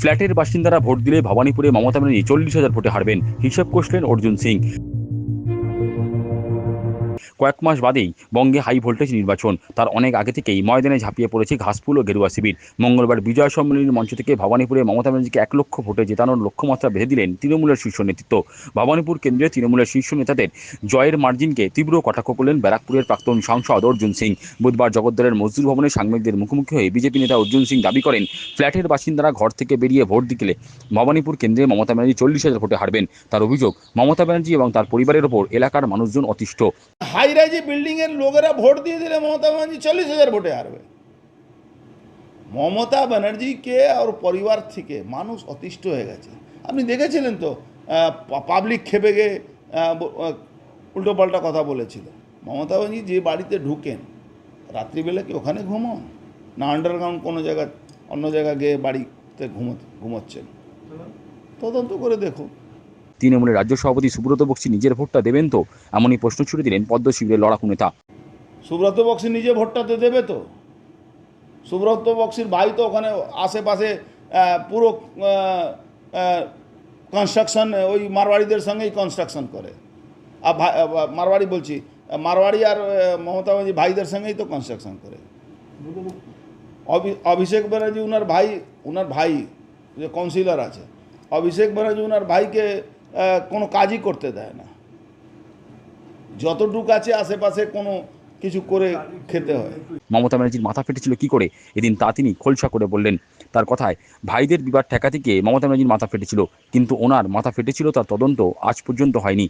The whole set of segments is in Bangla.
ফ্ল্যাটের বাসিন্দারা ভোট দিলে ভবানীপুরে মমতা ব্যানার্জি চল্লিশ হাজার ভোটে হারবেন, হিসেব কষলেন অর্জুন সিং। কয়েক মাস বাদেই বঙ্গে হাই ভোল্টেজ নির্বাচন। তার অনেক আগে থেকেই ময়দানে ঝাঁপিয়ে পড়েছে ঘাসফুল ও গেরুয়া শিবির। মঙ্গলবার বিজয় সম্মেলনের মঞ্চ থেকে ভবানীপুরে মমতা ব্যানার্জিকে এক লক্ষ ভোটে জেতানোর লক্ষ্যমাত্রা বেঁধে দিলেন তৃণমূলের শীর্ষ নেতৃত্ব। ভবানীপুর কেন্দ্রীয় তৃণমূলের শীর্ষ নেতাদের জয়ের মার্জিনকে তীব্র কটাক্ষ করলেন ব্যারাকপুরের প্রাক্তন সাংসদ অর্জুন সিং। বুধবার জগদ্দলের মজদুর ভবনে সাংবাদিকদের মুখোমুখি হয়ে বিজেপি নেতা অর্জুন সিং দাবি করেন, ফ্ল্যাটের বাসিন্দারা ঘর থেকে বেরিয়ে ভোট দিলে ভবানীপুর কেন্দ্রে মমতা ব্যানার্জি চল্লিশ হাজার ভোটে হারবেন। তার অভিযোগ, মমতা ব্যানার্জি এবং তার পরিবারের ওপর এলাকার মানুষজন অতিষ্ঠ। হাই রাইজে বিল্ডিং এর লোকেরা ভোট দিয়ে দিলে মমতা ব্যানার্জি চল্লিশ হাজার ভোটে হারবে। মমতা ব্যানার্জিকে আর পরিবার থেকে মানুষ অতিষ্ঠ হয়ে গেছে। আপনি দেখেছিলেন তো পাবলিক খেপে গিয়ে উল্টো পাল্টা কথা বলেছিল মমতা ব্যানার্জি যে বাড়িতে ঢুকেন, রাত্রিবেলা কি ওখানে ঘুমন? না আন্ডারগ্রাউন্ড কোনো জায়গা, অন্য জায়গা গিয়ে বাড়িতে ঘুমো ঘুমোচ্ছেন? তদন্ত করে দেখুন। তৃণমূলের রাজ্য সভাপতি সুব্রত বক্সি নিজের ভোটটা দেবেন তো? এমনই প্রশ্ন ছুড়ে দিলেন পদ্ম শিবিরের লড়াকু নেতা। সুব্রত বক্সি নিজে ভোটটাতে দেবে তো? সুব্রত বক্সির ভাই তো ওখানে আশেপাশে পুরো কনস্ট্রাকশন ওই মারওয়াড়িদের সঙ্গেই কনস্ট্রাকশন করে। আর মারওয়াড়ি বলছি, মারওয়াড়ি আর মমতা ব্যানার্জি ভাইদের সঙ্গেই তো কনস্ট্রাকশন করে। অভি- অভিষেক ব্যানার্জি ওনার ভাই ওনার ভাই যে কাউন্সিলর আছে, অভিষেক ব্যানার্জি উনার ভাইকে কোনো কাজই করতে দেয় না। যতটুক আছে আশেপাশে কোনো কিছু করে খেতে হয়। মমতা ব্যানার্জির মাথা ফেটেছিল কি করে? এদিন তা তিনি খোলসা করে বললেন তার কথায় ভাইদের বিবাদ ঠেকাতে গিয়ে মমতা ব্যানার্জির মাথা ফেটেছিল কিন্তু ওনার মাথা ফেটেছিল তার তদন্ত আজ পর্যন্ত হয়নি।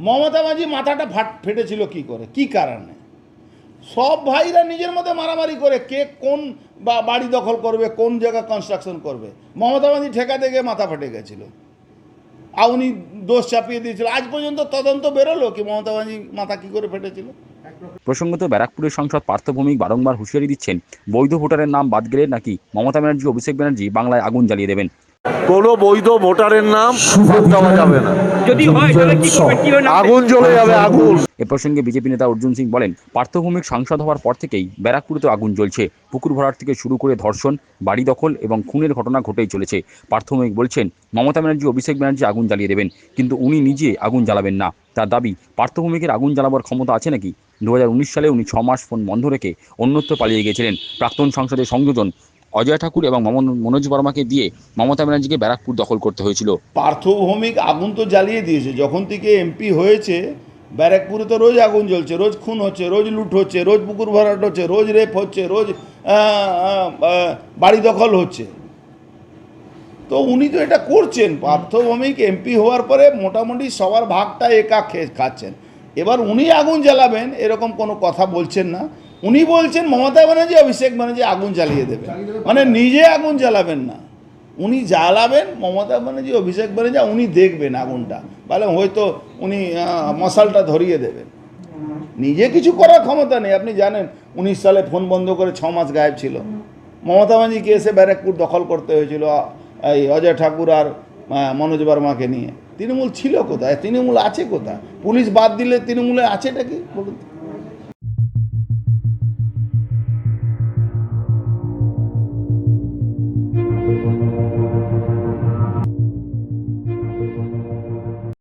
মমতা ব্যানার্জি মাথাটা ফাট ফেটেছিল কি করে? কি কারণে? সব ভাইরা নিজের মধ্যে মারামারি করে কে কোন বা বাড়ি দখল করবে কোন জায়গা কনস্ট্রাকশন করবে। মমতা ব্যানার্জি ঠেকাতে গিয়ে মাথা ফেটে গেছিল। আর উনি দোষ চাপিয়ে দিয়েছিল। আজ পর্যন্ত তদন্ত বেরোলো কি মমতা ব্যানার্জি মাথা কি করে ফেটেছিল? প্রসঙ্গত ব্যারাকপুরের সংসদ পার্থভূমিক বারংবার হুঁশিয়ারি দিচ্ছেন, বৈধ ভোটারের নাম বাদ গেলে নাকি মমতা ব্যানার্জি, অভিষেক ব্যানার্জি বাংলায় আগুন জ্বালিয়ে দেবেন। কোনো বৈধ ভোটারের নাম দেওয়া যাবে না। হয় আগুন জ্বলে যাবে আগুন। এ প্রসঙ্গে বিজেপি নেতা অর্জুন সিং বলেন পার্থভৌমিক সাংসদ হওয়ার পর থেকেই ব্যারাকপুরে তো আগুন জ্বলছে। পুকুর ভরাট থেকে শুরু করে ধর্ষণ বাড়ি দখল এবং খুনের ঘটনা ঘটেই চলেছে। পার্থভৌমিক বলছেন মমতা ব্যানার্জি অভিষেক ব্যানার্জি আগুন জ্বালিয়ে দেবেন কিন্তু উনি নিজে আগুন জ্বালাবেন না। তার দাবি পার্থভূমিকের আগুন জ্বালাবার ক্ষমতা আছে নাকি? দু হাজার উনিশ সালে উনি ছ মাস ফোন বন্ধ রেখে অন্যত্র পালিয়ে গিয়েছিলেন। প্রাক্তন সংসদের সংযোজন অজয় ঠাকুর এবং মনোজ বর্মাকে দিয়ে মমতা ব্যানার্জিকে ব্যারাকপুর দখল করতে হয়েছিল। পার্থভৌমিক আগুন তো জ্বালিয়ে দিয়েছে। যখন থেকে এমপি হয়েছে, ব্যারাকপুরে তো রোজ আগুন জ্বলছে, রোজ খুন হচ্ছে, রোজ লুট হচ্ছে, রোজ পুকুর ভরাট হচ্ছে, রোজ রেপ হচ্ছে, রোজ বাড়ি দখল হচ্ছে। তো উনি তো এটা করছেন। পার্থভৌমিক এমপি হওয়ার পরে মোটামুটি সবার ভাগটা একা খেয়ে খাচ্ছেন। এবার উনি আগুন জ্বালাবেন, এরকম কোনো কথা বলছেন না। উনি বলছেন মমতা ব্যানার্জি, অভিষেক ব্যানার্জি আগুন জ্বালিয়ে দেবেন মানে নিজে আগুন জ্বালাবেন না। উনি জ্বালাবেন, মমতা ব্যানার্জি, অভিষেক ব্যানার্জি, উনি দেখবেন আগুনটা। বলে হয়তো উনি মশালটা ধরিয়ে দেবেন। নিজে কিছু করার ক্ষমতা নেই। আপনি জানেন, উনিশ সালে ফোন বন্ধ করে ছ মাস গায়েব ছিল। মমতা ব্যানার্জিকে এসে ব্যারাকপুর দখল করতে হয়েছিল এই অজয় ঠাকুর আর মনোজ বর্মাকে নিয়ে। তৃণমূল ছিল কোথায়? তৃণমূল আছে কোথায়? পুলিশ বাদ দিলে তৃণমূলে আছেটা কি? বলুন?